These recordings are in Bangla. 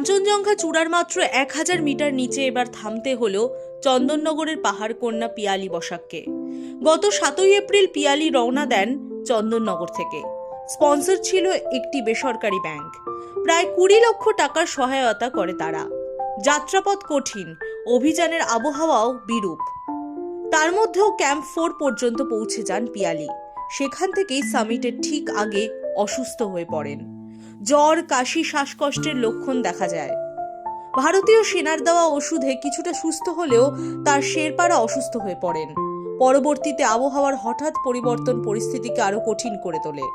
কাঞ্চনজঙ্ঘা চূড়ার মাত্র এক হাজার মিটার নিচে এবার থামতে হলো চন্দননগরের পাহাড় কন্যা পিয়ালি বসাককে। গত সাতই এপ্রিল পিয়ালি রওনা দেন চন্দননগর থেকে। স্পন্সর ছিল একটি বেসরকারি ব্যাংক। প্রায় কুড়ি লক্ষ টাকার সহায়তা করে তারা। যাত্রাপথ কঠিন, অভিযানের আবহাওয়াও বিরূপ। তার মধ্যেও ক্যাম্প ফোর পর্যন্ত পৌঁছে যান পিয়ালি। সেখান থেকেই সামিটের ঠিক আগে অসুস্থ হয়ে পড়েন। জ্বর, কাশি, শ্বাসকষ্টের লক্ষণ দেখা যায়। ভারতীয় সেনার দেওয়া ওষুধে কিছুটা সুস্থ হলেও তার শেরপারা অসুস্থ হয়ে পড়েন। পরবর্তীতে আবহাওয়ার হঠাৎ পরিবর্তন পরিস্থিতিকে আরও কঠিন করে তোলে।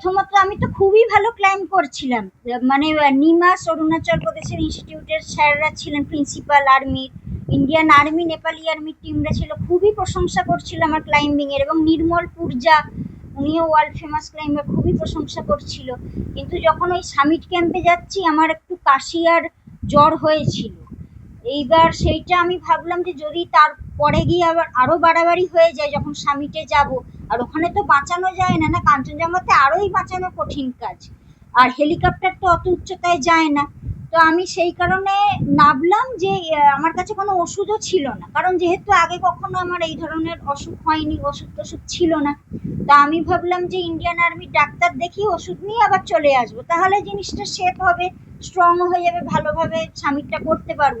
প্রথমত আমি তো খুবই ভালো ক্লাইম্ব করছিলাম। মানে নিমাস অরুণাচল প্রদেশের ইনস্টিটিউটের স্যাররা ছিলেন প্রিন্সিপাল আর্মির ইন্ডিয়ান আর্মি নেপালি আর্মির টিমরা ছিল। খুবই প্রশংসা করছিল আমার ক্লাইম্বিং এর এবং নির্মল পূর্জা, উনিও ওয়ার্ল্ড ফেমাস ক্লাইম্বার খুবই প্রশংসা করছিল। কিন্তু যখন ওই সামিট ক্যাম্পে যাচ্ছি, আমার একটু কাশি আর জ্বর হয়েছিল। এইবার সেইটা আমি ভাবলাম যে যদি তারপরে গিয়ে আবার আরও বাড়াবাড়ি হয়ে যায়, যখন সামিটে যাব আর ওখানে তো বাঁচানো যায় না না? কাঞ্চনজঙ্ঘাতে আরোই বাঁচানো কঠিন কাজ। আর হেলিকপ্টার তো অত উচ্চতায় যায় না। তো আমি সেই কারণে নামলাম যে আমার কাছে কোনো ওষুধও ছিল না। কারণ যেহেতু আগে কখনো আমার এই ধরনের অসুখ হয়নি, ওষুধ টষুধ ছিল না। তা আমি ভাবলাম যে ইন্ডিয়ান আর্মির ডাক্তার দেখি, ওষুধ নিয়ে আবার চলে আসব। তাহলে জিনিসটা সেফ হবে স্ট্রং হয়ে যাবে, ভালোভাবে সামিটটা করতে পারব।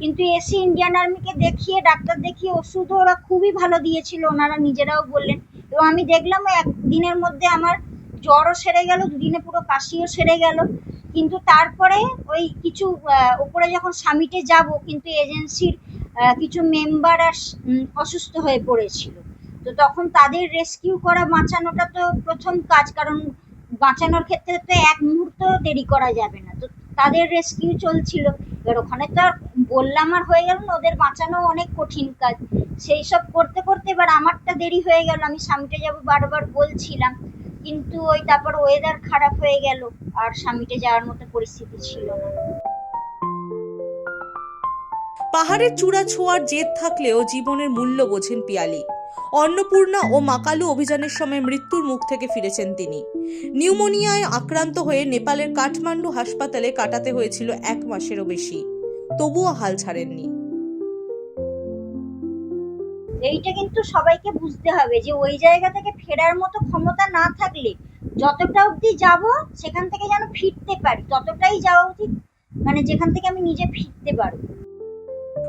কিন্তু এসে ইন্ডিয়ান আর্মিকে দেখিয়ে, ডাক্তার দেখিয়ে ওষুধও ওরা খুবই ভালো দিয়েছিল, ওনারা নিজেরাও বললেন। এবং আমি দেখলাম একদিনের মধ্যে আমার জ্বরও সেরে গেল, দুদিনে পুরো কাশিও সেরে গেল। কিন্তু তারপরে ওই কিছু উপরে যখন সামিটে যাব, কিন্তু এজেন্সির কিছু মেম্বার আর অসুস্থ হয়ে পড়েছিল। তো তখন তাদের রেস্কিউ করা, বাঁচানোটা তো প্রথম কাজ, কারণ বাঁচানোর ক্ষেত্রে তো এক মুহূর্ত দেরি করা যাবে না। তো তাদের রেস্কিউ চলছিল। এবার ওখানে তো আর বললাম আর হয়ে গেল না, ওদের বাঁচানো অনেক কঠিন কাজ। সেই সব করতে করতে এবার আমারটা দেরি হয়ে গেল, আমি সামিটে যাব বারবার বলছিলাম, কিন্তু ওই তারপর ওয়েদার খারাপ হয়ে গেল, আর সামিটে যাওয়ার মতো পরিস্থিতি ছিল না। পাহাড়ের চূড়া ছোঁয়ার জেদ থাকলেও জীবনের মূল্য বোঝেন পিয়ালি। অন্নপূর্ণা ও মাকালু অভিযানের সময় মৃত্যুর মুখ থেকে ফিরেছেন তিনি। নিউমোনিয়ায় আক্রান্ত হয়ে নেপালের কাঠমান্ডু হাসপাতালে কাটাতে হয়েছিল এক মাসেরও বেশি। তবুও হাল ছাড়েননি। এইটা কিন্তু সবাইকে বুঝতে হবে যে ওই জায়গা থেকে ফেরার মতো ক্ষমতা না থাকলে যতটা অবধি যাব সেখান থেকে যেন ফিরতে পারি ততটাই যাওয়া উচিত মানে যেখান থেকে আমি নিজে ফিরতে পারব।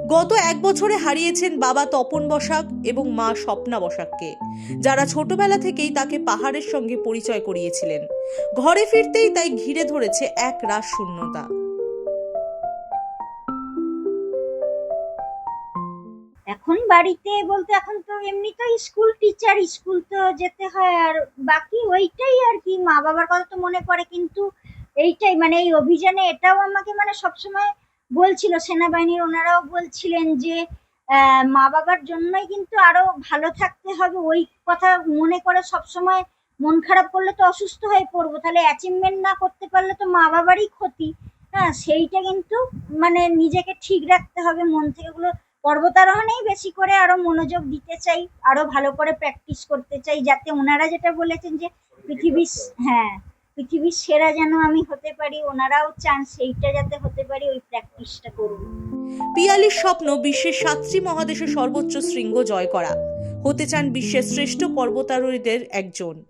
গত এক বছরে হারিয়েছেন বাবা তপন বসাক এবং মা স্বপ্না বসাককে যারা ছোটবেলা থেকেই তাকে পাহাড়ের সঙ্গে পরিচয় করিয়েছিলেন। ঘরে ফিরতেই তাই ঘিরে ধরেছে এক রাস শূন্যতা বাড়িতে বলতে এখন তো এমনিতেই স্কুল টিচার স্কুল তো যেতে হয় আর বাকি ওইটাই আর কি। মা বাবার কথা তো মনে পড়ে কিন্তু এইটাই মানে এই অভিযানে এটাও আমাকে মানে সবসময় বলছিল, সেনাবাহিনীর ওনারাও বলছিলেন যে মা বাবার জন্যই কিন্তু আরও ভালো থাকতে হবে। ওই কথা মনে করে সবসময় মন খারাপ করলে তো অসুস্থ হয়ে পড়ব। তাহলে অ্যাচিভমেন্ট না করতে পারলে তো মা বাবারই ক্ষতি। হ্যাঁ সেইটা কিন্তু মানে নিজেকে ঠিক রাখতে হবে। মন থেকে ওগুলো পর্বতারোহণেই বেশি করে আরও মনোযোগ দিতে চাই আরও ভালো করে প্র্যাকটিস করতে চাই যাতে ওনারা যেটা বলেছেন যে পৃথিবীর হ্যাঁ পৃথিবীর সেরা যেন আমি হতে পারি ওনারাও চান সেইটা যাতে হতে পারি ওই প্র্যাকটিসটা করব পিয়ালির স্বপ্ন বিশ্বের সাতটি মহাদেশের সর্বোচ্চ শৃঙ্গ জয় করা। হতে চান বিশ্বের শ্রেষ্ঠ পর্বতারোহীদের একজন।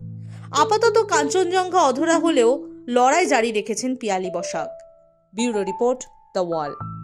আপাতত কাঞ্চনজঙ্ঘা অধরা হলেও লড়াই জারি রেখেছেন Piyali Basak. Bureau report the Wall.